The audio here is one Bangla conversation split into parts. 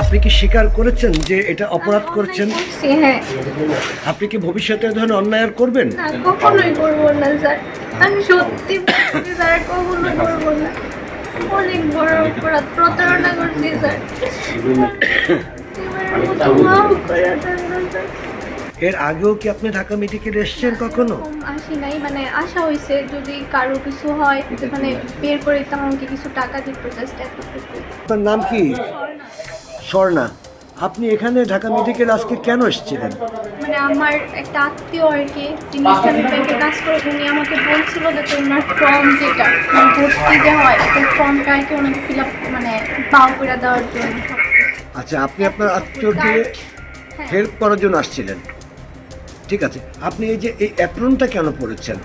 আপনি কি স্বীকার করেছেন যে এটা অপরাধ করেছেন? হ্যাঁ। আপনি কি ভবিষ্যতে এ ধরনের অন্যায় আর করবেন? না কখনোই করব না স্যার। আমি সত্যি স্যার কখনো করব না। অনেক বড় অপরাধ প্রতারণা করছি স্যার। এবারের মতো মাফ করে দেন স্যার। এর আগেও কি আপনি ঢাকা মেডিকেল এসেছেন কখনো? আসি নাই মানে আশা হয়েছে যদি কারও কিছু হয় মানে বের করে দিতাম আমাকে কিছু টাকা দিত জাস্ট এতটুকু আপনার নাম কি? স্বর্ণা। আপনি এখানে ঢাকা মেডিকেল আজকে কেন এসেছিলেন? মানে আমার একটা আত্মীয় আর কি যিনি ইসলামিক ব্যাংকে কাজ করে উনি আমাকে বলছিল যে তোমার ফর্ম যেটা মানে ভর্তি যে হয় ওই ফর্মটা আর কি ওনাকে ফিল আপ মানে পাও করে দেওয়ার জন্য। আচ্ছা আপনি আপনার আত্মীয়কে হেল্প করার জন্য আসছিলেন। ঠিক আছে আপনি এই যে এই অ্যাপ্রনটা কেন পড়েছেন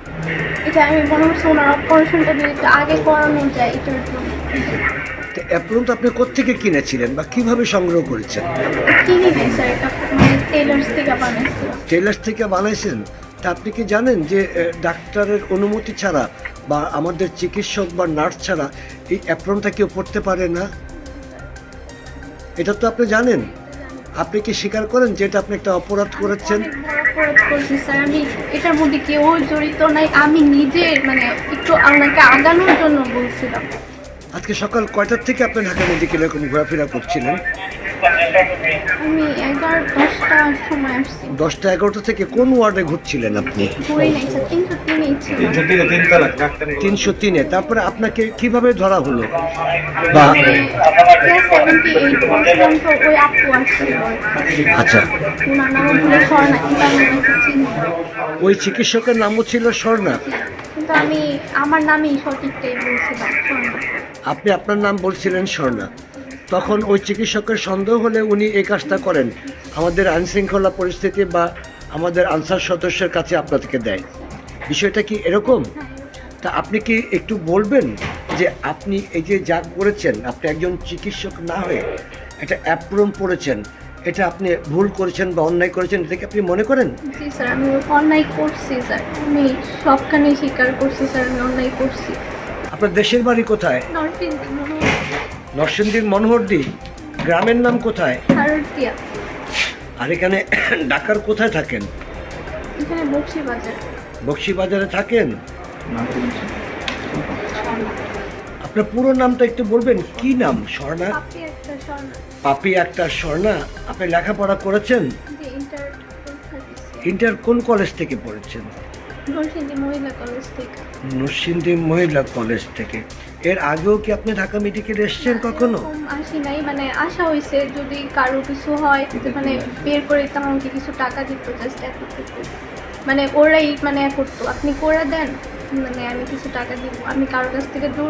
এটা আমি মনে হচ্ছে ওনার অপারেশনটা যদি একটু আগে করানো যায় এটার জন্য তো আপনি কোত্থেকে কিনেছিলেন বা কীভাবে সংগ্রহ করেছেন? কিনি নাই স্যার এটা মানে টেলার্স থেকে বানাইছিল টেলার্স থেকে বানাইছেন? তা আপনি কি জানেন যে ডাক্তারের অনুমতি ছাড়া বা আমাদের চিকিৎসক বা নার্স ছাড়া এই অ্যাপ্রনটা কেউ পড়তে পারে না? এটা তো আপনি জানেন। আপনি কি স্বীকার করেন যে এটা আপনি একটা অপরাধ করেছেন? অপরাধ করছি স্যার। আমি এটার মধ্যে কেউ জড়িত নাই। আমি নিজে মানে একটু আপনাকে আগানোর জন্য বলছিলাম। আজকে সকাল কয়টার থেকে আপনি ঢাকা মেডিকেলে এরকম ঘোরাফেরা করছিলেন? আমি এগারো দশটার সময় আসছি। দশটা এগারোটা থেকে কোন ওয়ার্ডে ঘুরছিলেন আপনি? ঘুরে নাই স্যার তিনশো তিনে তারপরে আপনাকে কীভাবে ধরা হলো? বা আচ্ছা। ওই চিকিৎসকের নামও ছিল স্বর্ণা? কিন্তু আমি, আমার বলছিলাম আপনি আপনার নাম বলছিলেন, স্বর্ণা। তখন ওই চিকিৎসকের সন্দেহ হলে উনি এই কাজটা করেন। আমাদের আইনশৃঙ্খলা পরিস্থিতি বা আমাদের আনসার সদস্যের কাছে আপনাদেরকে দেয়। বিষয়টা কি এরকম? তা আপনি কি একটু বলবেন যে আপনি এই যে যা করেছেন, আপনি একজন চিকিৎসক না হয়ে এটা অ্যাপ্রম পড়েছেন এটা আপনি ভুল করেছেন বা অন্যায় করেছেন এটা কি আপনি মনে করেন? জি স্যার আমি অন্যায় করছি স্যার। আমি সবখানে স্বীকার করছি স্যার আমি অন্যায় করছি। আপনার দেশের বাড়ি কোথায়? নরসিংদী। নরসিংদীর মনোহরদি গ্রামের নাম কোথায়? আর এখানে ঢাকার কোথায় থাকেন? এখানে বক্সি বাজার বক্সি বাজারে থাকেন আপনার পুরো নামটা একটু বলবেন কি নাম? স্বর্ণা? পাপি একটা স্বর্ণা আপনি লেখাপড়া করেছেন? ইন্টার কোন কলেজ থেকে পড়েছেন? মহিলা কলেজ থেকে। নরসিংদী মহিলা কলেজ থেকে। এর আগেও কি আপনি ঢাকা মেডিকেলে এসেছেন কখনো? আসি নাই মানে আশা হয়েছে যদি কারও কিছু হয় মানে বের করে দিতাম আমাকে কিছু টাকা দিত জাস্ট মানে ওরাই মানে করতো আপনি করে দেন মানে আমি কিছু টাকা দিব আমি কারোর কাছ থেকে দূর